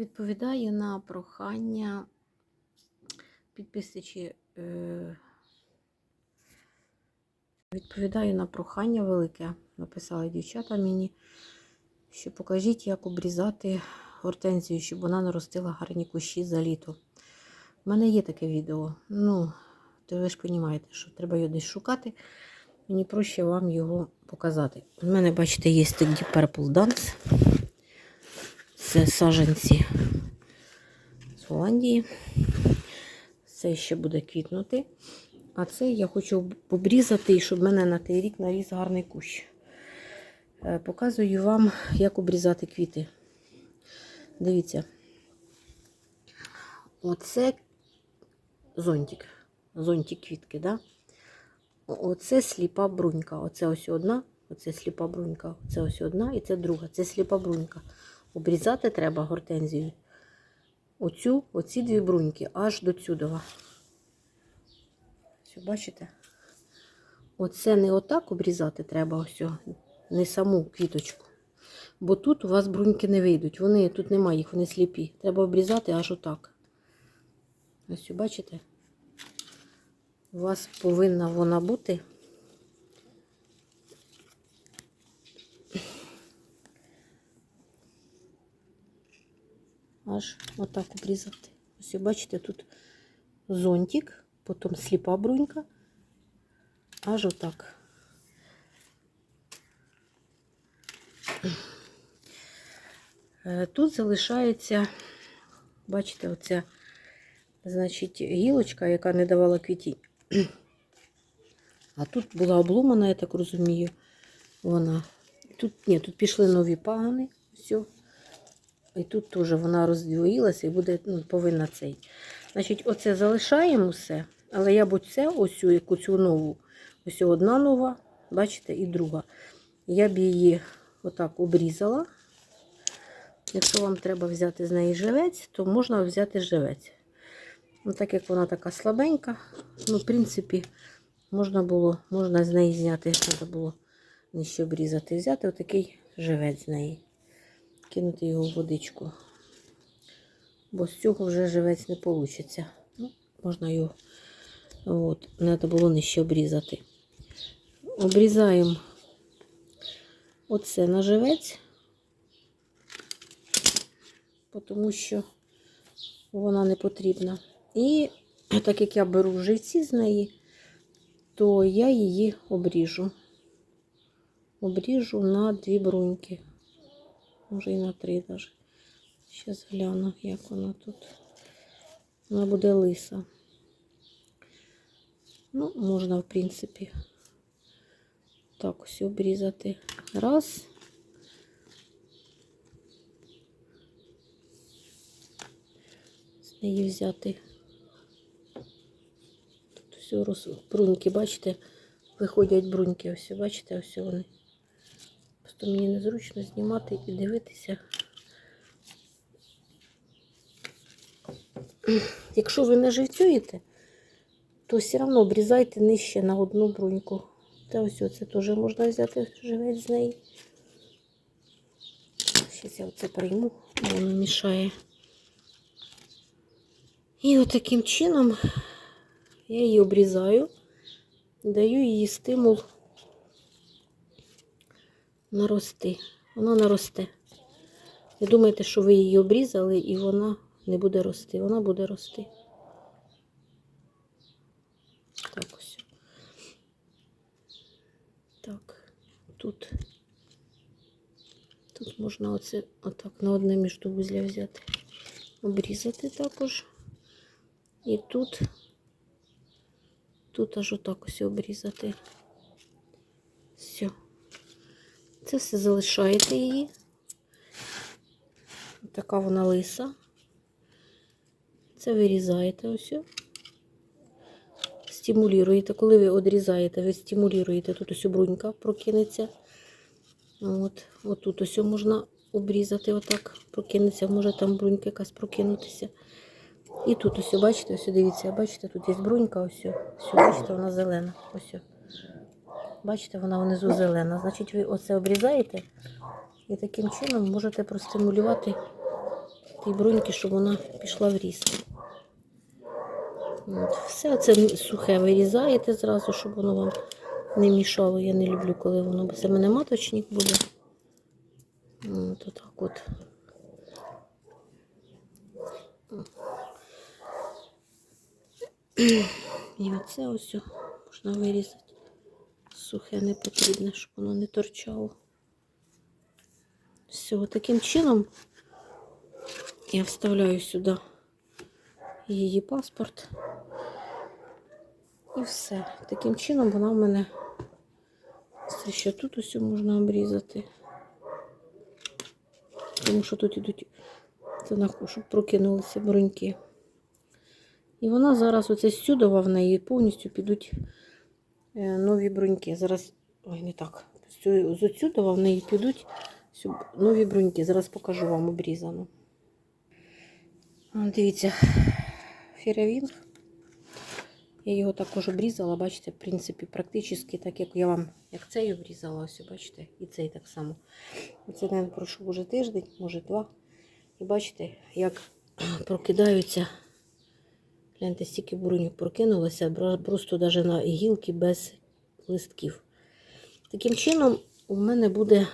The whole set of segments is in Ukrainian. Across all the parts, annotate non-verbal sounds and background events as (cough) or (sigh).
Відповідаю на прохання підписчі. Е, відповідаю на прохання велике. Написали дівчата мені, що покажіть, як обрізати гортензію, щоб вона наростила гарні кущі за літо. У мене є таке відео. Ну, то ви ж розумієте, що треба його десь шукати. Мені проще вам його показати. У мене, бачите, є Purple Dance. Це саженці з Голландії. Це ще буде квітнути. А це я хочу обрізати, щоб в мене на той рік наріс гарний кущ. Е, Показую вам, як обрізати квіти. Дивіться. Оце зонтик. Зонтик квітки, да? Оце сліпа брунька. Оце ось одна, оце сліпа брунька, оце ось одна і це друга. Це сліпа брунька. Обрізати треба гортензію. Оцю, оці дві бруньки аж до цюдова. Все, бачите? Оце не отак обрізати треба, ось, не саму квіточку. Бо тут у вас бруньки не вийдуть. Вони тут немає їх, вони сліпі. Треба обрізати аж отак. Ось, бачите? У вас повинна вона бути. Аж отак обрізати. Ось, бачите, тут зонтик, потім сліпа брунька, аж отак. Е, Тут залишається, бачите, оця, значить, гілочка, яка не давала квітінь. А тут була обломана, я так розумію, вона. Тут, ні, тут пішли нові пагани, все. І тут теж вона роздвоїлася і буде, ну, повинна цей. Значить, оце залишаємо все, але я б оце, ось яку цю нову, ось одна нова, бачите, і друга. Я б її отак обрізала. Якщо вам треба взяти з неї живець, то можна взяти живець. Ну, так як вона така слабенька, ну, в принципі, можна було, можна з неї зняти, треба було нижче обрізати. Взяти отакий живець з неї. Кинути його в водичку. Бо з цього вже живець не вийде. Ну, можна його, от, треба було нижче обрізати. Обрізаємо оце на живець, тому що вона не потрібна. І так як я беру живці з неї, то я її обріжу. Обріжу на дві бруньки. Може і на три навіть. Зараз гляну, як вона тут. Вона буде лиса. Ну, можна, в принципі, так ось обрізати. Раз. З неї взяти. Тут все бруньки, бачите, виходять бруньки. Ось, бачите, ось вони. Просто мені незручно знімати і дивитися. Якщо ви не живцюєте, то все одно обрізайте нижче на одну бруньку. Та ось оце теж можна взяти живець з неї. Зараз я оце прийму, воно мішає. І отаким чином я її обрізаю, даю їй стимул нарости. Вона наросте. Не думайте, що ви її обрізали і вона не буде рости. Вона буде рости. Так ось. Так, тут. Тут можна оце отак на одне міждовузля взяти. Обрізати також. І тут, тут аж отак ось обрізати. Все. Це все залишаєте її. Така вона лиса. Це вирізаєте ось. Стимулюєте. Коли ви одрізаєте, ви стимулюєте, тут ось брунька прокинеться. От, от тут ось можна обрізати, отак прокинеться, може там брунька якась прокинутися. І тут ось, бачите, ось дивіться, бачите, тут є брунька, ось, ось, бачите, вона зелена. Ось. Бачите, вона внизу зелена. Значить, ви оце обрізаєте і таким чином можете простимулювати тій бруньки, щоб вона пішла в ріст. От. Все це сухе вирізаєте зразу, щоб воно вам не мішало. Я не люблю, коли воно, це мене маточник буде. От отак от. І оце ось можна вирізати. Сухе не потрібне, щоб воно не торчало. Все, таким чином я вставляю сюди її паспорт. І все. Таким чином вона в мене все ще тут ось можна обрізати. Тому що тут ідуть, це на щоб прокинулися бруньки. І вона зараз, оце сюдова в неї повністю підуть нові бруньки. Зараз, ой, не так. З з отсюдова в неї підуть нові бруньки. Зараз покажу вам обрізану. Дивіться, фіравінг. Я його також обрізала, бачите, в принципі, практично так, як я вам, як цей обрізала, ось, бачите, і цей так само. Це, мабуть, пройшов уже тиждень, може два. І бачите, як прокидаються. Гляньте, стільки бурунів прокинулося, просто навіть на гілки без листків. Таким чином, у мене буде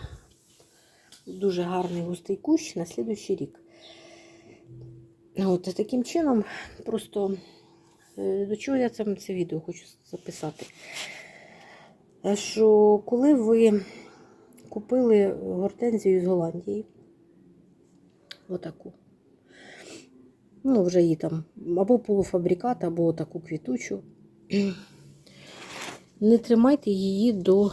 дуже гарний густий кущ на слідуючий рік. От таким чином, просто е, до чого я це, це відео хочу записати? Е, Що коли ви купили гортензію з Голландії, отаку, ну, вже її там або полуфабрикат, або таку квітучу, (clears throat) не тримайте її до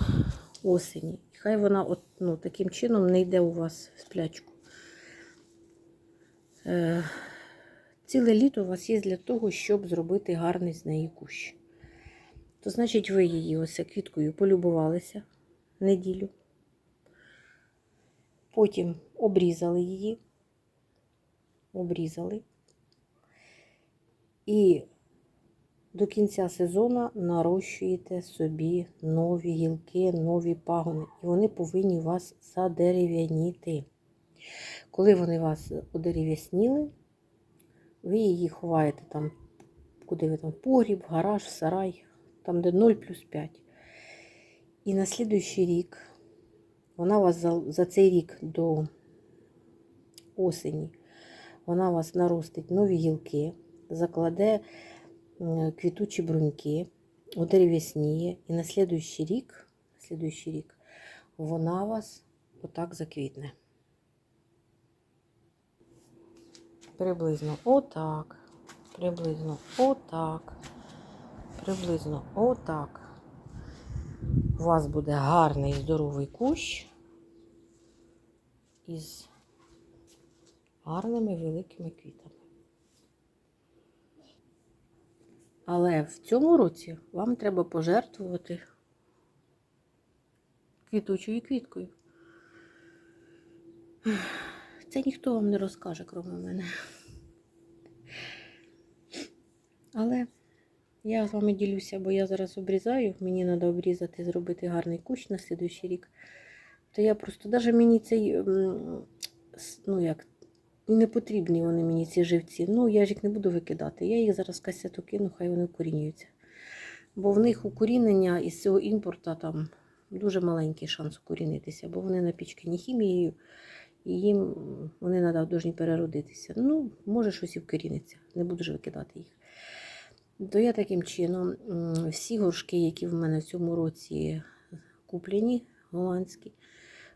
осені. Хай вона от, ну, таким чином не йде у вас в сплячку. Е, Ціле літо у вас є для того, щоб зробити гарний з неї кущ. То значить, ви її ось квіткою полюбувалися неділю. Потім обрізали її. Обрізали. І до кінця сезону нарощуєте собі нові гілки, нові пагони. І вони повинні вас задерев'яніти. Коли вони вас одерев'ясніли, ви її ховаєте там, куди ви там, погріб, гараж, сарай, там, де 0 плюс 5. І на слідуючий рік, вона вас за, за цей рік до осені, вона вас наростить нові гілки, закладе квітучі бруньки, одерев'ясніє. І на слідуючий рік, слідуючий рік вона вас отак заквітне. Приблизно отак. Приблизно отак. Приблизно отак. У вас буде гарний здоровий кущ із гарними великими квітами. Але в цьому році вам треба пожертвувати квітучою квіткою. Це ніхто вам не розкаже, крім мене. Але я з вами ділюся, бо я зараз обрізаю. Мені треба обрізати, зробити гарний кущ на слідуючий рік. То я просто, навіть мені цей, ну як, не потрібні вони мені ці живці. Ну, я ж їх не буду викидати. Я їх зараз в касету кину, хай вони укорінюються. Бо в них укорінення із цього імпорта там дуже маленький шанс укорінитися, бо вони напічкані хімією і їм вони треба повинні переродитися. Ну, може щось і вкоріниться, не буду ж викидати їх. То я таким чином всі горшки, які в мене в цьому році куплені, голландські,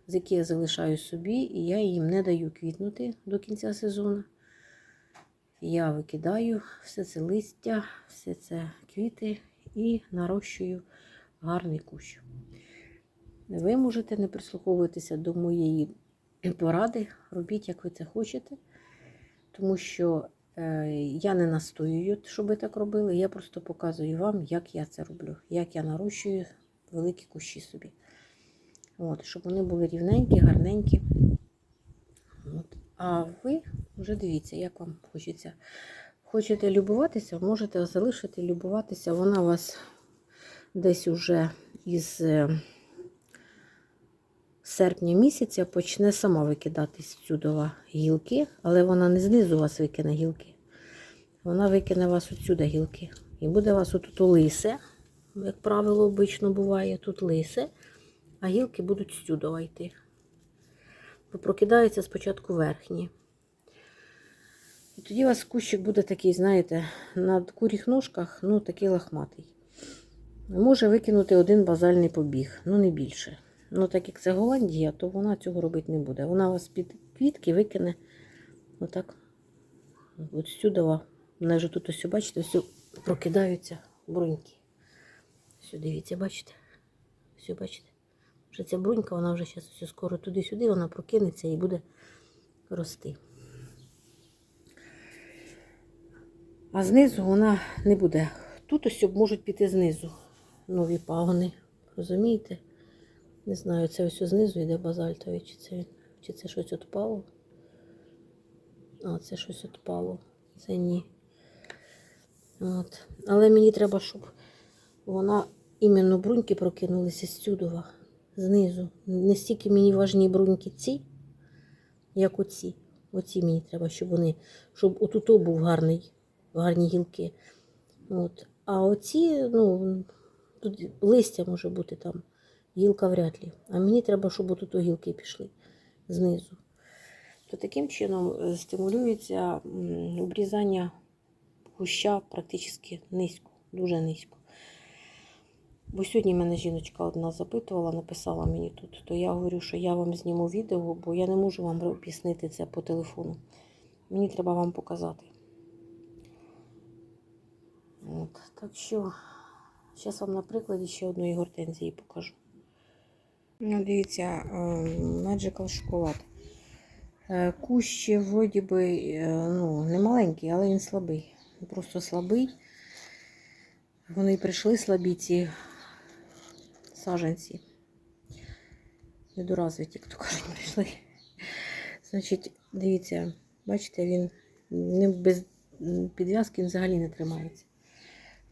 з які я залишаю собі, і я їм не даю квітнути до кінця сезону. Я викидаю все це листя, все це квіти і нарощую гарний кущ. Ви можете не прислуховуватися до моєї поради, робіть, як ви це хочете, тому що е, я не настоюю, щоб ви так робили. Я просто показую вам, як я це роблю, як я нарощую великі кущі собі. От, щоб вони були рівненькі, гарненькі. От. А ви вже дивіться, як вам хочеться. Хочете любуватися, можете залишити любуватися. Вона у вас десь уже із е, серпня місяця почне сама викидати з цюдова гілки, але вона не знизу вас викине гілки. Вона викине вас отсюди гілки. І буде у вас отут лисе, як правило, обично буває, тут лисе, а гілки будуть цюдова йти. Бо прокидаються спочатку верхні. І тоді у вас кущик буде такий, знаєте, на куріх ножках, ну, такий лохматий. Може викинути один базальний побіг, ну не більше. Ну, так як це Голландія, то вона цього робити не буде. Вона вас під квітки викине отак. От сюди. Вона вже тут ось, бачите, ось прокидаються бруньки. Все, дивіться, бачите? Все, бачите? Вже ця брунька, вона вже зараз все скоро туди-сюди, вона прокинеться і буде рости. А знизу вона не буде. Тут ось можуть піти знизу нові пагони. Розумієте? Не знаю, це ось знизу йде базальтовий, чи це, чи це щось відпало. А, це щось відпало. Це ні. От. Але мені треба, щоб вона іменно бруньки прокинулися з цюдова, знизу. Не стільки мені важні бруньки ці, як оці. Оці мені треба, щоб вони, щоб отут був гарний, гарні гілки. От. А оці, ну, тут листя може бути там, гілка вряд ли. А мені треба, щоб отут гілки пішли знизу. То таким чином е, стимулюється обрізання куща практично низько, дуже низько. Бо сьогодні мене жіночка одна запитувала, написала мені тут, то я говорю, що я вам зніму відео, бо я не можу вам об'яснити це по телефону. Мені треба вам показати. От, так що, зараз вам на прикладі ще одної гортензії покажу. Ну, дивіться, е, Magical шоколад. Е, Кущ вроді би е, ну, не маленький, але він слабий. Просто слабий. Вони прийшли слабі ці саженці. Недоразвиті, як то кажуть, прийшли. Значить, дивіться, бачите, він не без підв'язки взагалі не тримається.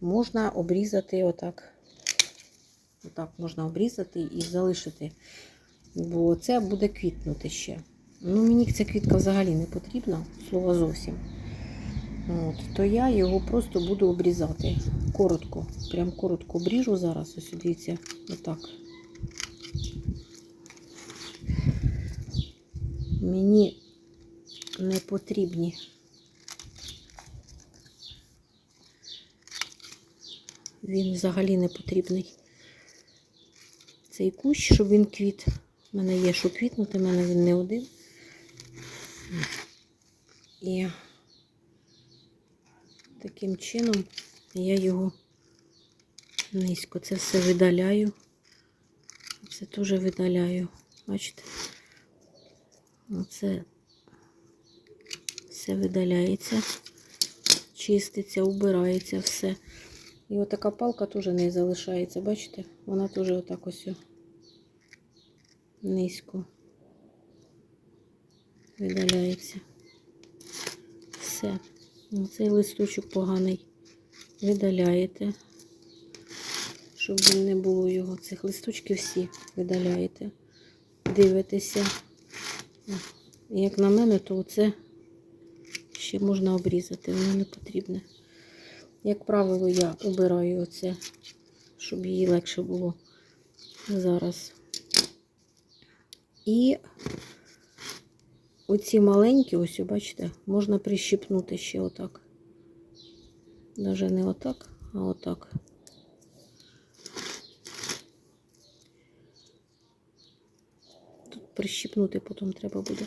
Можна обрізати отак. Отак можна обрізати і залишити. Бо це буде квітнути ще. Ну, мені ця квітка взагалі не потрібна, слова зовсім. От, то я його просто буду обрізати. Коротко. Прям коротко обріжу зараз. Ось дивіться, отак. Мені не потрібні. Він взагалі не потрібний. Цей кущ, щоб він квіт. У мене є, що квітнути, в мене він не один. І таким чином я його низько це все видаляю. Це теж видаляю. Бачите? Оце все видаляється, чиститься, убирається все. І отака палка теж не залишається, бачите? Вона теж отак ось низько видаляється. Все. Цей листочок поганий видаляєте, щоб не було його. Цих листочків всі видаляєте. Дивитеся. Як на мене, то це ще можна обрізати, воно не потрібне. Як правило, я обираю оце, щоб її легше було зараз. І оці маленькі, ось, бачите, можна прищипнути ще отак. Навіть не отак, а отак. Тут прищипнути потім треба буде,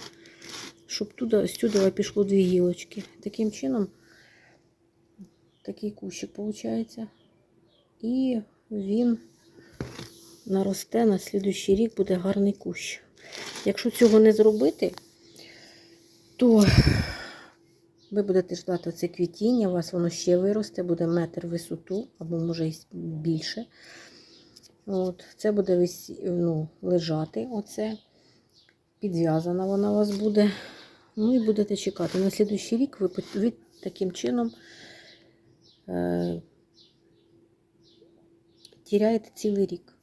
щоб туди, сюди пішло дві гілочки. Таким чином, такий кущик виходить. І він наросте на слідуючий рік буде гарний кущ. Якщо цього не зробити, то ви будете ждати це квітіння, у вас воно ще виросте, буде метр висоту, або може і більше. От, Це буде вис... ну, лежати, оце. підв'язана вона у вас буде. Ну і будете чекати. На слідуючий рік ви, ви таким чином е... тіряєте цілий рік.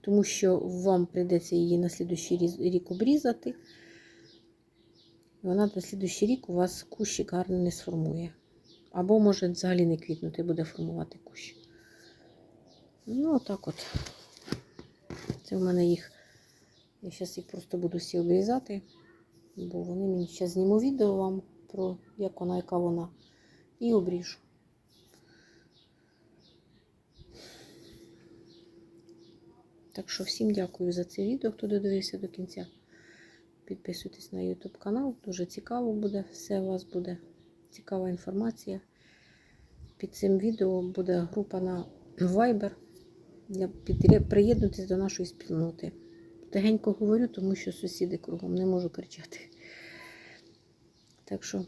тому що вам прийдеться її на різ- рік обрізати. Вона на слідущий рік у вас кущик гарно не сформує. Або може взагалі не квітнути, буде формувати кущ. Ну, отак от. Це в мене їх. Я зараз їх просто буду всі обрізати, бо вони мені зараз зніму відео вам про як вона, яка вона. І обріжу. Так що всім дякую за це відео, хто додивився до кінця. Підписуйтесь на YouTube канал, дуже цікаво буде. Все у вас буде цікава інформація. Під цим відео буде група на Viber. Для приєднуйтесь до нашої спільноти. Тихенько говорю, тому що сусіди кругом не можу кричати. Так що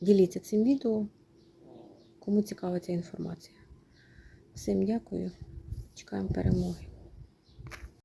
діліться цим відео, кому цікава ця інформація. Всім дякую. Чекаємо перемоги.